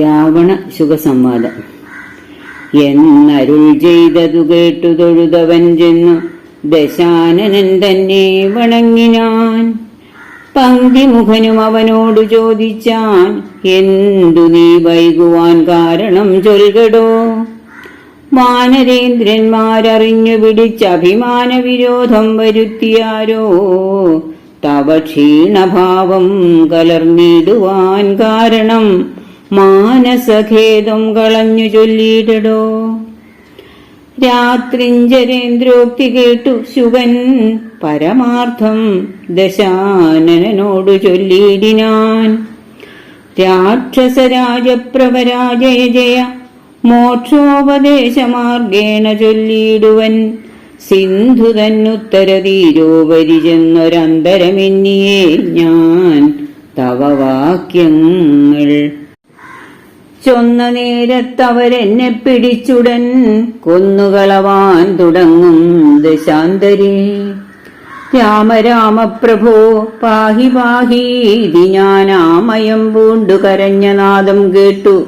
രാവണ സുഖസംവാദം എന്നരുൾ ചെയ്തതു കേട്ടു തൊഴുതവൻ ചെന്നു. ദശാനനൻ തന്നെ വണങ്ങിനാൻ പങ്കിമുഖനും അവനോട് ചോദിച്ചാൻ എന്തു നീ വൈകുവാൻ കാരണം ചൊൽകടോ? വാനരേന്ദ്രന്മാരറിഞ്ഞു പിടിച്ച അഭിമാന വിരോധം വരുത്തിയാരോ? തവ ക്ഷീണഭാവം കലർന്നിടുവാൻ കാരണം മാനസഖേദം കളഞ്ഞു ചൊല്ലിയിടടോ. രാത്രിഞ്ചരേന്ദ്രോക്തി കേട്ടു ശുഭൻ പരമാർത്ഥം ദശാനനോടു ചൊല്ലിയിടിനാൻ. രാക്ഷസരാജപ്രവരാജയ ജയ മോക്ഷോപദേശമാർഗേണ ചൊല്ലിയിടുവൻ. സിന്ധു തന്നുത്തരതീരോപരി ചെന്നൊരന്തരമെന്നിയേ ഞാൻ തവ വാക്യങ്ങൾ. ചൊന്ന നേരത്തവരെന്നെ പിടിച്ചുടൻ കൊന്നുകളവാൻ തുടങ്ങും ദശാന്തരേ. രാമരാമപ്രഭോ പാഹി പ്രഭോ പാഹി പാഹീതി ഞാനാമയം പൂണ്ടു കരഞ്ഞ നാദം കേട്ടു.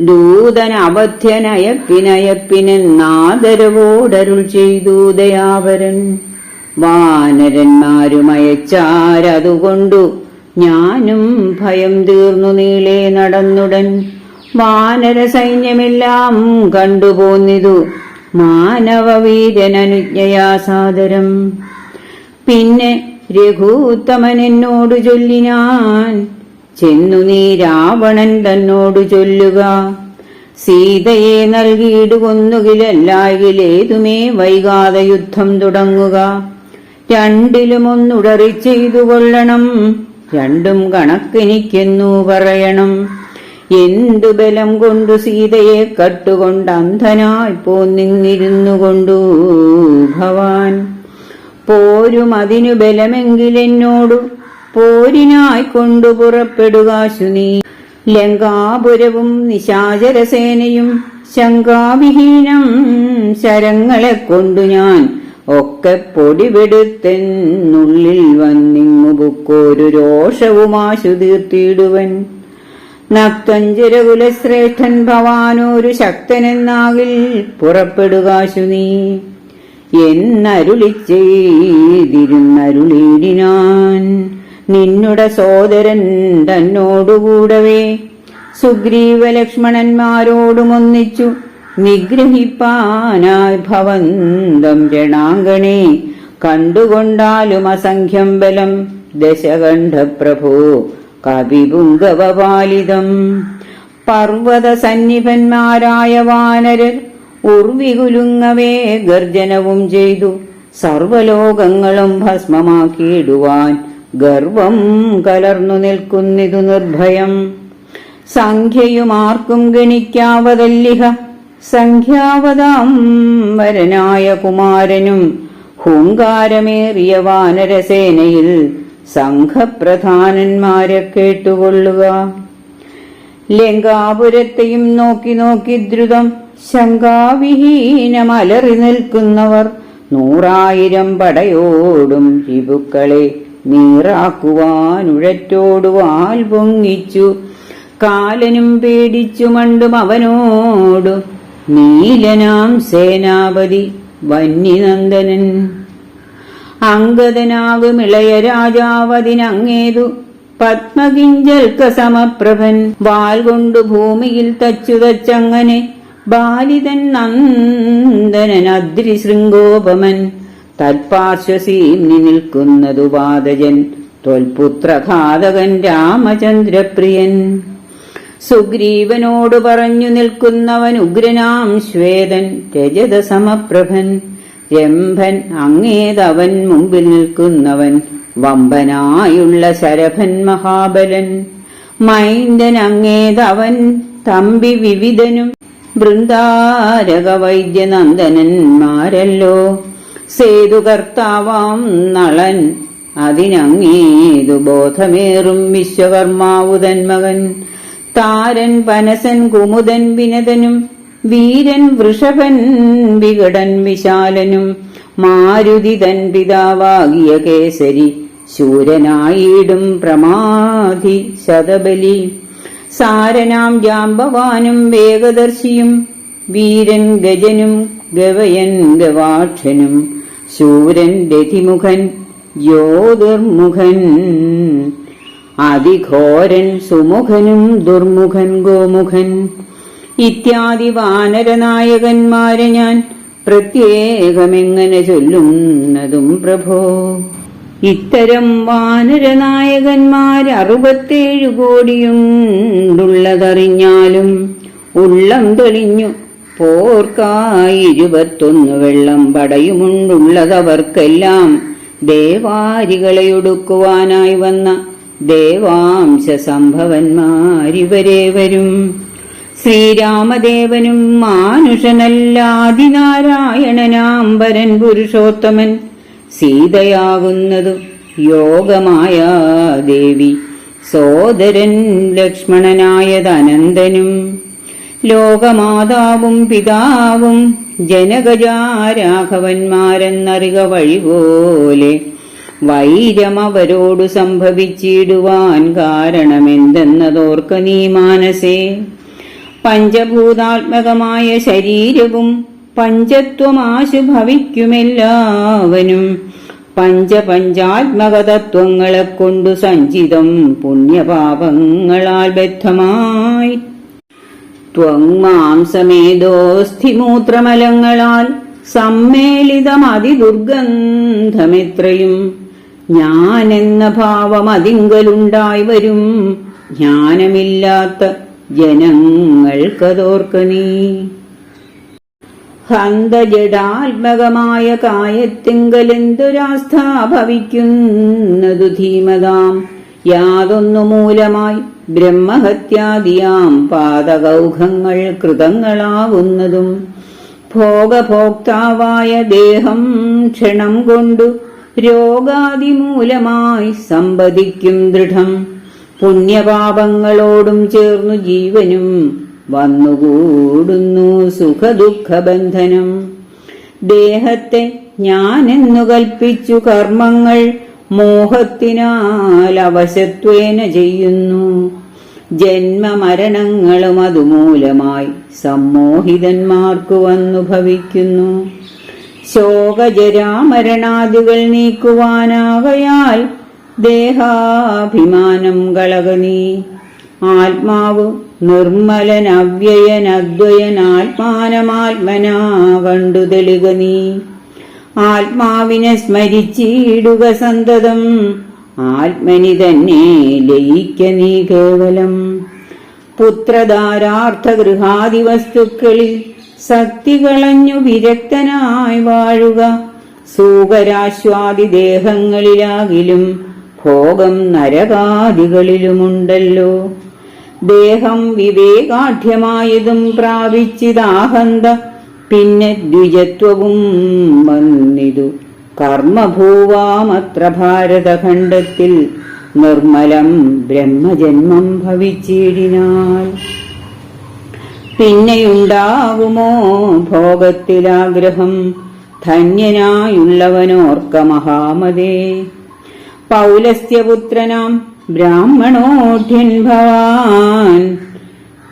ദൂതൻ അബദ്ധ്യനയപ്പിനയപ്പിനെന്നാദരവോടരുൾ ചെയ്തു ദയാവരൻ. വാനരന്മാരുമയച്ചാരതുകൊണ്ടു ഞാനും ഭയം തീർന്നു നീളെ നടന്നുടൻ. വാനര സൈന്യമെല്ലാം കണ്ടുപോന്നിതു മാനവവീരനനുജ്ഞയാ സാദരം പിന്നെ രഘൂത്തമൻ എന്നോട് ചൊല്ലിനാൻ ചെന്നു നീ രാവണൻ തന്നോട് ചൊല്ലുക. സീതയെ നൽകിയിടു കൊന്നുകിലല്ലായിലേതുമേ വൈകാതെ യുദ്ധം തുടങ്ങുക. രണ്ടിലും ഒന്നുടറി ചെയ്തു കൊള്ളണം. രണ്ടും കണക്കെനിക്കെന്നു പറയണം. എന്തു ബലം കൊണ്ടു സീതയെ കട്ടുകൊണ്ട് അന്ധനായി പോന്നിരുന്നു കൊണ്ടു ഭവാൻ? പോരും അതിനു ബലമെങ്കിലെന്നോടു പോരിനായി കൊണ്ടു പുറപ്പെടുക ശുനി. ലങ്കാപുരവും നിശാചരസേനയും ശങ്കാവിഹീനം ശരങ്ങളെ കൊണ്ടു ഞാൻ ഒക്കെ പൊടിപെടുത്തെന്നുള്ളിൽ വന്നിങ്ങു ബുക്കോരു രോഷവുമാശു തീർത്തിയിടുവൻ നക്തഞ്ചരകുലശ്രേഷ്ഠൻ ഭവാനൊരു ശക്തനെന്നാകിൽ പുറപ്പെടുകാശു നീ എന്നരുളിച്ചെയ്തിരുന്നരുളിയിടിനാൻ നിന്നുടെ സോദരൻ തന്നോടുകൂടവേ. സുഗ്രീവ ലക്ഷ്മണന്മാരോടുമൊന്നിച്ചു നിഗ്രഹിപ്പാനായി ഭവന്തം രണാങ്കണേ കണ്ടുകൊണ്ടാലും അസംഖ്യം ബലം ദശകണ്ഠപ്രഭു കവിപുങ്കവപാലിതം. പർവത സന്നിഭന്മാരായ വാനരർ ഉർവികുലുങ്ങവേ ഗർജനവും ചെയ്തു. സർവലോകങ്ങളും ഭസ്മമാക്കിയിടുവാൻ ഗർവം കലർന്നു നിൽക്കുന്നിതു നിർഭയം. സംഖ്യയുമാർക്കും ഗണിക്കാവതല്ലിഹ. സംഖ്യാവതാം വരനായ കുമാരനും ഹൂങ്കാരമേറിയ വാനരസേനയിൽ സംഘപ്രധാനന്മാരെ കേട്ടുകൊള്ളുക. ലങ്കാപുരത്തെയും നോക്കി നോക്കി ദ്രുതം ശങ്കാവിഹീനമലറി നിൽക്കുന്നവർ നൂറായിരം പടയോടും രിപുക്കളെ നീറാക്കുവാനുഴറ്റോടുവാൽ പൊങ്ങിച്ചു. കാലനും പേടിച്ചു മണ്ടും അവനോടു. നീലനാം സേനാപതി വന്യനന്ദനൻ. അങ്കദനാകും ഇളയ രാജാവതിനങ്ങേതു പത്മകിഞ്ചൽക്ക സമപ്രഭൻ. വാൽ കൊണ്ടു ഭൂമിയിൽ തച്ചു തച്ചങ്ങനെ ബാലിതൻ നന്ദനൻ അദ്രി തത്പാർശ്വസീംനി നിൽക്കുന്നതു പാദജൻ തൊൽപുത്രഘാതകൻ രാമചന്ദ്രപ്രിയൻ. സുഗ്രീവനോട് പറഞ്ഞു നിൽക്കുന്നവൻ ഉഗ്രനാം ശ്വേതൻ രജത സമപ്രഭൻ രംഭൻ അങ്ങേതവൻ മുമ്പിൽ നിൽക്കുന്നവൻ വമ്പനായുള്ള ശരഭൻ മഹാബലൻ. മൈന്ദൻ അങ്ങേതവൻ തമ്പി വിവിധനും ബൃന്ദാരക വൈദ്യനന്ദനന്മാരല്ലോ. സേതുകർത്താവാം നളൻ. അതിനങ്ങേതു ബോധമേറും വിശ്വകർമാവുതൻ മകൻ താരൻ പനസൻ കുമുദൻ വിനതനും വീരൻ വൃഷഭൻ വികടൻ വിശാലനും മാരുതി തൻ പിതാവാകിയ കേസരി ശൂരനായിടും പ്രമാധി ശതബലി. സാരനാം ജാമ്പവാനും വേഗദർശിയും വീരൻ ഗജനും ഗവയൻ ഗവാക്ഷനും. ശൂരൻ രതിമുഖൻ ജ്യോതിർമുഖൻ അതിഘോരൻ സുമുഖനും ദുർമുഖൻ ഗോമുഖൻ. ഇത്യാദി വാനരനായകന്മാരെ ഞാൻ പ്രത്യേകമെങ്ങനെ ചൊല്ലുന്നതും പ്രഭോ? ഇത്തരം വാനരനായകന്മാർ അറുപത്തേഴു കോടിയുണ്ടുള്ളതറിഞ്ഞാലും ഉള്ളം തെളിഞ്ഞു പോർക്കായി വെള്ളം പടയുമുണ്ടുള്ളതവർക്കെല്ലാം ദേവാരികളെ ഒടുക്കുവാനായി വന്ന ദേവാംശ സംഭവന്മാരിവരെ വരും. ശ്രീരാമദേവനും മാനുഷനല്ലാതിനാരായണനാംബരൻ പുരുഷോത്തമൻ സീതയാകുന്നതു യോഗമായ ദേവി സോദരൻ ലക്ഷ്മണനായത് അനന്തനും ലോകമാതാവും പിതാവും ജനകജാരാഘവന്മാരെന്നറിക വഴിപോലെ വൈരമവരോടു സംഭവിച്ചിടുവാൻ കാരണമെന്തെന്നതോർക്ക നീ മാനസേ. പഞ്ചഭൂതാത്മകമായ ശരീരവും പഞ്ചത്വമാശുഭവിക്കുമെല്ലാവനും പഞ്ചപഞ്ചാത്മകതത്വങ്ങളെ കൊണ്ടു സഞ്ചിതം പുണ്യപാപങ്ങളാൽ ബദ്ധമായി. ത്വങ്മാംസമേതോസ്ഥിമൂത്രമലങ്ങളാൽ സമ്മേളിതമതിദുർഗന്ധമെത്രയും. ഞാനെന്ന ഭാവം അതിങ്കലുണ്ടായി വരും. ജ്ഞാനമില്ലാത്ത ജനങ്ങൾക്കതോർക്ക നീ. ഹന്തജടാത്മകമായ കായത്തിങ്കലെന്തൊരാസ്ഥ ഭവിക്കുന്നതു ധീമതാം. യാതൊന്നു മൂലമായി ബ്രഹ്മഹത്യാദിയാം പാതകൗഘങ്ങൾ കൃതങ്ങളാവുന്നതും ഭോഗഭോക്താവായ ദേഹം ക്ഷണം കൊണ്ടു രോഗാദിമൂലമായി സമ്പതിക്കും ദൃഢം. പുണ്യപാപങ്ങളോടും ചേർന്നു ജീവനും വന്നുകൂടുന്നു സുഖദുഃഖബന്ധനം. ദേഹത്തെ ഞാനെന്നു കൽപ്പിച്ചു കർമ്മങ്ങൾ മോഹത്തിനാൽ അവശത്വേന ചെയ്യുന്നു. ജന്മമരണങ്ങളും അതുമൂലമായി സമ്മോഹിതന്മാർക്ക് വന്നു ഭവിക്കുന്നു. ശോകജരാമരണാദികൾ നീക്കുവാനാകയാൽ ദേഹാഭിമാനം കളകനീ. ആത്മാവ് നിർമ്മലൻ അവ്യയൻ കണ്ടു തെളിക നീ ആത്മാവിനെ സ്മരിച്ചിടുക സന്തതം. ആത്മനി തന്നെ ലയിക്ക നീ കേവലം. പുത്രധാരാർത്ഥ ഗൃഹാദി വസ്തുക്കളിൽ സക്തി കളഞ്ഞു വിരക്തനായി വാഴുക. സൂകരാശ്വാദി ദേഹങ്ങളിലാകിലും ഭോഗം നരകാദികളിലുമുണ്ടല്ലോ. ദേഹം വിവേകാഠ്യമായതും പ്രാപിച്ചിതാഹന്ത പിന്നെ ദ്വിജത്വവും വന്നിതു. കർമ്മഭൂവാമത്ര ഭാരതഖണ്ഡത്തിൽ നിർമ്മലം ബ്രഹ്മജന്മം ഭവിച്ചിടിനാൽ പിന്നെയുണ്ടാകുമോ ഭോഗത്തിലാഗ്രഹം? ധന്യനായുള്ളവനോർക്ക മഹാമതേ. പൗലസ്യപുത്രനാം ബ്രാഹ്മണോഢ്യൻ ഭവാൻ.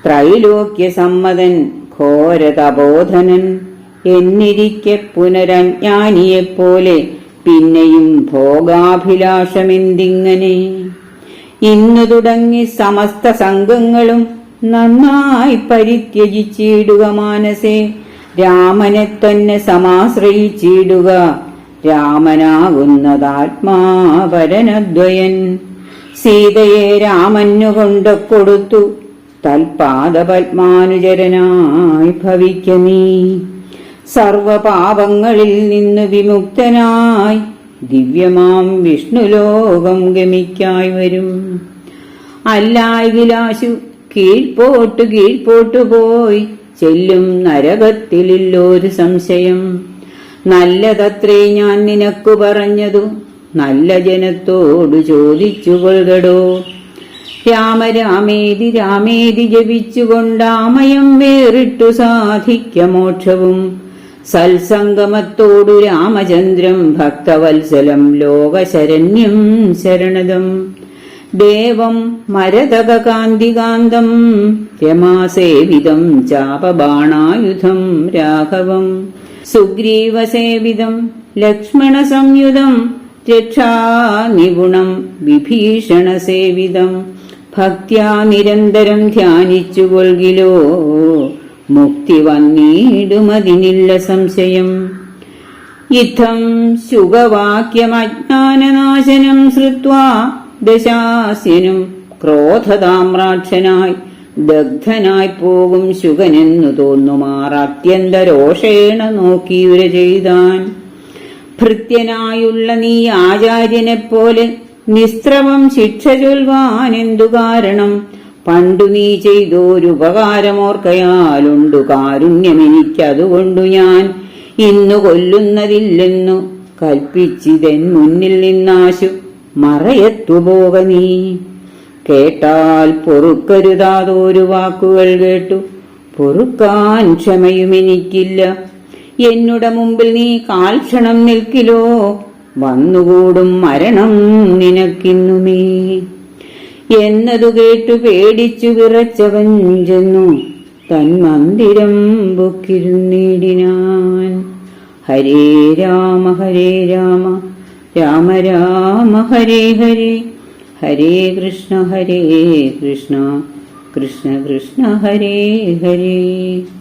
ത്രൈലോക്യസമ്മതൻ ഘോരതബോധനൻ എന്നിരിക്കെ പുനരജ്ഞാനിയെപ്പോലെ പിന്നെയും ഭോഗാഭിലാഷമെന്തിങ്ങനെ? ഇന്നു തുടങ്ങി സമസ്ത സംഘങ്ങളും നന്നായി പരിത്യജിച്ചിടുക മാനസേ. രാമനെ തന്നെ സമാശ്രയിച്ചിടുക. രാമനാകുന്നതാത്മാപരനദ്വയൻ സീതയെ രാമനു കൊണ്ടു കൊടുത്തു. തൽപാദപത്മാനുചരനായി ഭവിക്ക നീ. സർവപാപങ്ങളിൽ നിന്ന് വിമുക്തനായി ദിവ്യമാം വിഷ്ണുലോകം ഗമിക്കായി വരും. അല്ലായിലാശു കീഴ്പോട്ട് കീഴ്പോട്ടു പോയി ചെല്ലും നരകത്തിലില്ലൊരു സംശയം. നല്ലതത്രേ ഞാൻ നിനക്കു പറഞ്ഞതു. നല്ല ജനത്തോടു ചോദിച്ചു കൊൾകടോ. രാമരാമേതി രാമേതി ജപിച്ചുകൊണ്ടാമയം വേറിട്ടു സാധിക്ക മോക്ഷവും. സത്സംഗമത്തോടു രാമചന്ദ്രം ഭക്തവത്സലം ലോകശരണ്യം ശരണതം. ദേവം മരതകാന്തികാന്തം രമാസേവിതം ചാപബാണായുധം രാഘവം. സുഗ്രീവസേവിതം ലക്ഷ്മണസംയുതം രക്ഷാനിഗുണം വിഭീഷണസേവിതം. ഭക്ത്യാ നിരന്തരം ധ്യാനിച്ചു കൊൽകിലോ മുക്തി വന്നിടുമതിനില്ല സംശയം. ഇത്തം ശുഗവാക്യമജ്ഞാനനാശനം ശ്രുത്വാ ദശാസ്യനും ക്രോധതാമ്രാക്ഷനായി ദഗ്ധനായി പോകും ശുഗനെന്നു തോന്നുമാർ അത്യന്തരോഷേണ നോക്കിയുര ചെയ്താൻ ഭൃത്യനായുള്ള നീ ആചാര്യനെപ്പോലെ നിസ്ത്രവം ശിക്ഷ ചൊൽവാൻ എന്തു കാരണം? പണ്ടു നീ ചെയ്തോരുപകാരമോർക്കയാലുണ്ടു കാരുണ്യമെനിക്കതുകൊണ്ടു ഞാൻ. ഇന്നു കൊല്ലുന്നതില്ലെന്നു കൽപ്പിച്ചിതൻ മുന്നിൽ നിന്നാശു മറയത്തുപോക നീ. കേട്ടാൽ പൊറുക്കരുതാതോരു വാക്കുകൾ കേട്ടു. പൊറുക്കാൻ ക്ഷമയും എനിക്കില്ല എന്നുടെ മുമ്പിൽ നീ കാൽക്ഷണം നിൽക്കിലോ? വന്നുകൂടും മരണം നിനക്കിന്നുമേ. എന്നതു കേട്ടു പേടിച്ചു വിറച്ചവൻ ചെന്നു. തൻ മന്ദിരം പൊക്കിരുന്നിടിനാൻ ഹരേ രാമ ഹരേ രാമ രാമ രാമ ഹരേ ഹരേ. ഹരേ കൃഷ്ണ ഹരേ കൃഷ്ണ കൃഷ്ണ കൃഷ്ണ ഹരേ ഹരേ.